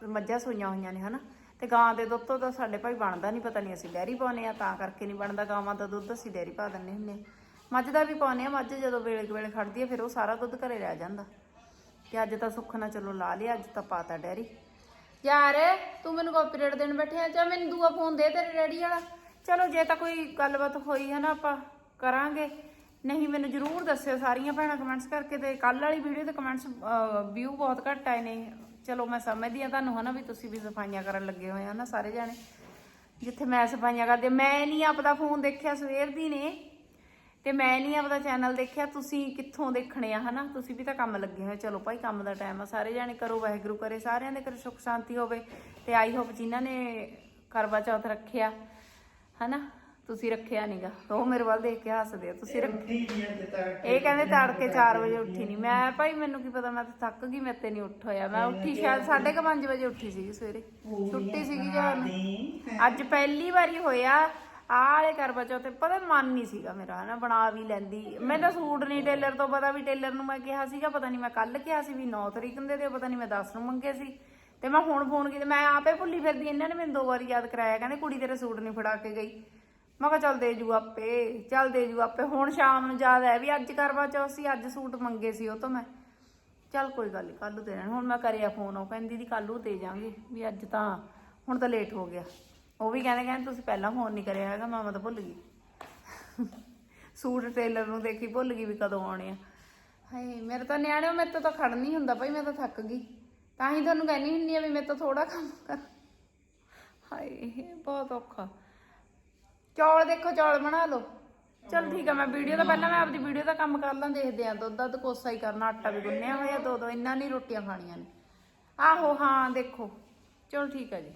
S1: ਮੱਝਾਂ ਸੂਈਆਂ ਹੋਈਆਂ ਨੇ, ਹਨਾ। ਤੇ ਗਾਂ ਦੇ ਦੁੱਧ ਤੋਂ ਤਾਂ ਸਾਡੇ ਭਾਈ ਬਣਦਾ ਨਹੀਂ ਪਤਾ ਨਹੀਂ ਅਸੀਂ ਡੈਰੀ ਪਾਉਨੇ ਆ ਤਾਂ ਕਰਕੇ ਨਹੀਂ ਬਣਦਾ। ਗਾਵਾਂ ਦਾ ਦੁੱਧ ਅਸੀਂ ਡੈਰੀ ਪਾ ਦਿੰਨੇ ਹੁੰਨੇ ਆ ਮੱਝ ਦਾ ਵੀ ਪਾਉਨੇ ਆ ਮੱਝ ਜਦੋਂ ਵੇਲੇ ਵੇਲੇ ਖੜਦੀ ਆ ਫਿਰ ਉਹ ਸਾਰਾ ਦੁੱਧ ਘਰੇ ਰਹਿ ਜਾਂਦਾ। ਤੇ ਅੱਜ ਤਾਂ ਸੁੱਖ ਨਾਲ ਚਲੋ ਲਾ ਲਿਆ ਅੱਜ ਤਾਂ ਪਾਤਾ ਡੈਰੀ ਯਾਰ ਤੂੰ ਮੈਨੂੰ ਕਾਪੀਰਾਈਟ ਦੇਣ ਬੈਠਿਆ ਚਾ ਮੈਨੂੰ ਦੂਆ ਫੋਨ ਦੇ ਤੇਰੇ ਡੈਡੀ ਵਾਲਾ? ਚਲੋ ਜੇ ਤਾਂ ਕੋਈ ਗੱਲਬਾਤ ਹੋਈ ਹੈ ਨਾ ਆਪਾਂ ਕਰਾਂਗੇ। ਨਹੀਂ ਮੈਨੂੰ ਜਰੂਰ ਦੱਸਿਓ ਸਾਰੀਆਂ ਭੈਣਾਂ ਕਮੈਂਟਸ ਕਰਕੇ ਤੇ ਕੱਲ ਵਾਲੀ ਵੀਡੀਓ ਤੇ ਕਮੈਂਟਸ ਵਿਊ ਬਹੁਤ ਘੱਟ ਆਏ ਨੇ। ਚਲੋ ਮੈਂ ਸਮਝਦੀ ਆ ਤੁਹਾਨੂੰ ਹਨਾ ਵੀ ਤੁਸੀਂ ਵੀ ਸਫਾਈਆਂ ਕਰਨ ਲੱਗੇ ਹੋਏ ਆ ਨਾ ਸਾਰੇ ਜਾਣੇ। ਜਿੱਥੇ ਮੈਂ ਸਫਾਈਆਂ ਕਰਦੀ। ਮੈਂ ਨਹੀਂ ਆਪਦਾ ਫੋਨ ਦੇਖਿਆ ਸਵੇਰ ਦੀ ਨੇ। ਤੇ ਮੈਂ ਨਹੀਂ ਆਪਦਾ ਚੈਨਲ ਦੇਖਿਆ ਤੁਸੀਂ ਕਿੱਥੋਂ ਦੇਖਣੇ ਆ ਹਨਾ? ਤੁਸੀਂ ਵੀ ਤਾਂ ਕੰਮ ਲੱਗੇ ਹੋਏ ਚਲੋ ਭਾਈ ਕੰਮ ਦਾ ਟਾਈਮ ਆ ਸਾਰੇ ਜਾਣੇ ਕਰੋ ਵਾਹਿਗੁਰੂ ਕਰੇ ਸਾਰਿਆਂ ਦੇ ਘਰੇ ਸੁੱਖ ਸ਼ਾਂਤੀ ਹੋਵੇ ਤੇ ਆਈ ਹੋਪ ਜਿਨ੍ਹਾਂ ਨੇ ਕਰਵਾ ਚੌਥ ਰੱਖਿਆ ਹਨਾ? ਤੁਸੀਂ ਰੱਖਿਆ ਨਹੀਂਗਾ ਉਹ ਮੇਰੇ ਵੱਲ ਦੇਖ ਕੇ ਹੱਸਦੇ ਆ ਤੁਸੀਂ ਰੱਖ ਇਹ ਕਹਿੰਦੇ ਤੜਕੇ 4 ਵਜੇ ਉੱਠੀ ਨਹੀਂ ਮੈਂ ਭਾਈ ਮੈਨੂੰ ਕੀ ਪਤਾ ਮੈਂ ਤਾਂ ਥੱਕ ਗਈ ਮੇਰੇ ਤੇ ਨਹੀਂ ਉੱਠ ਹੋਇਆ ਮੈਂ ਉੱਠੀ ਸ਼ਾਇਦ 5:30 ਵਜੇ ਉੱਠੀ ਸੀਗੀ ਸਵੇਰੇ। ਛੁੱਟੀ ਸੀਗੀ ਜਾਨ ਅੱਜ ਪਹਿਲੀ ਵਾਰੀ ਹੋਇਆ। ਆਹ ਵਾਲੇ ਕਰਵਾ ਤੇ ਪਤਾ ਮਨ ਨਹੀਂ ਸੀਗਾ ਮੇਰਾ, ਹਨਾ, ਬਣਾ ਵੀ ਲੈਂਦੀ। ਮੈਂ ਤਾਂ ਸੂਟ ਨਹੀਂ ਟੇਲਰ ਤੋਂ ਪਤਾ ਵੀ ਟੇਲਰ ਨੂੰ ਮੈਂ ਕਿਹਾ ਸੀਗਾ, ਪਤਾ ਨਹੀਂ ਮੈਂ ਕੱਲ ਕਿਹਾ ਸੀ ਵੀ 9 ਤਰੀਕ ਨੂੰ ਦੇ ਦਿਓ, ਪਤਾ ਨਹੀਂ ਮੈਂ 10 ਨੂੰ ਮੰਗੇ ਸੀ। ਤੇ ਮੈਂ ਹੁਣ ਫੋਨ ਕੀਤਾ, ਮੈਂ ਆਪੇ ਭੁੱਲੀ ਫਿਰਦੀ, ਇਹਨਾਂ ਨੇ ਮੈਨੂੰ ਦੋ ਵਾਰੀ ਯਾਦ ਕਰਾਇਆ, ਕਹਿੰਦੇ ਕੁੜੀ ਤੇਰੇ ਸੂਟ ਨਹੀਂ ਫੜਾ ਕੇ ਗਈ। ਮੈਂ ਕਿਹਾ ਚੱਲ ਦੇ ਜੂ ਆਪੇ, ਚੱਲ ਦੇ ਜੂ ਆਪੇ, ਹੁਣ ਸ਼ਾਮ ਨੂੰ ਯਾਦ ਹੈ ਵੀ ਅੱਜ ਕਰਵਾ ਚੌਥ ਸੀ ਅੱਜ ਸੂਟ ਮੰਗੇ ਸੀ ਉਹ ਤੋਂ ਮੈਂ। ਚੱਲ ਕੋਈ ਗੱਲ ਨਹੀਂ ਕੱਲ ਨੂੰ ਦੇ ਦੇਣਾ, ਹੁਣ ਮੈਂ ਕਰਿਆ ਫੋਨ, ਉਹ ਕਹਿੰਦੀ ਦੀ ਕੱਲ ਨੂੰ ਦੇ ਜਾਾਂਗੇ ਵੀ ਅੱਜ ਤਾਂ, ਹੁਣ ਤਾਂ ਲੇਟ ਹੋ ਗਿਆ। ਉਹ ਵੀ ਕਹਿੰਦੇ ਕਹਿੰਦੇ ਤੁਸੀਂ ਪਹਿਲਾਂ ਫੋਨ ਨਹੀਂ ਕਰਿਆ ਹੈਗਾ ਮਾਮਾ ਤਾਂ ਭੁੱਲ ਗਈ। ਸੂਟ ਟੇਲਰ ਨੂੰ ਦੇਖੀ ਭੁੱਲ ਗਈ ਵੀ ਕਦੋਂ ਆਉਣੇ ਆ। ਹਾਏ ਮੇਰੇ ਤਾਂ ਨਿਆਣੇ ਮੇਰੇ ਤੋਂ ਤਾਂ ਖੜ ਨਹੀਂ ਹੁੰਦਾ ਭਾਈ ਮੈਂ ਤਾਂ ਥੱਕ ਗਈ। ਤਾਂ ਹੀ ਤੁਹਾਨੂੰ ਕਹਿੰਦੀ ਹੁੰਨੀ ਆ ਵੀ ਮੇਰੇ ਤੋਂ ਥੋੜਾ ਕੰਮ ਕਰ। ਹਾਏ ਬਹੁਤ ਔਖਾ। ਚੌਲ ਦੇਖੋ ਚੌਲ ਬਣਾ ਲਓ। ਚਲ ਠੀਕ ਆ ਮੈਂ ਵੀਡੀਓ ਦਾ ਪਹਿਲਾਂ ਮੈਂ ਆਪਦੀ ਵੀਡੀਓ ਦਾ ਕੰਮ ਕਰ ਲਾਂ ਦੇਖਦੇ ਆਂ। ਦੁੱਧ ਦੱਧ ਕੋਸਾ ਹੀ ਕਰਨਾ ਆਟਾ ਵੀ ਗੁੰਨਿਆ ਹੋਇਆ ਦੋ ਦੋ ਇੰਨਾ ਨਹੀਂ ਰੋਟੀਆਂ ਖਾਣੀਆਂ ਨੇ। ਆਹੋ ਹਾਂ ਦੇਖੋ। ਚਲ ਠੀਕ ਆ ਜੀ।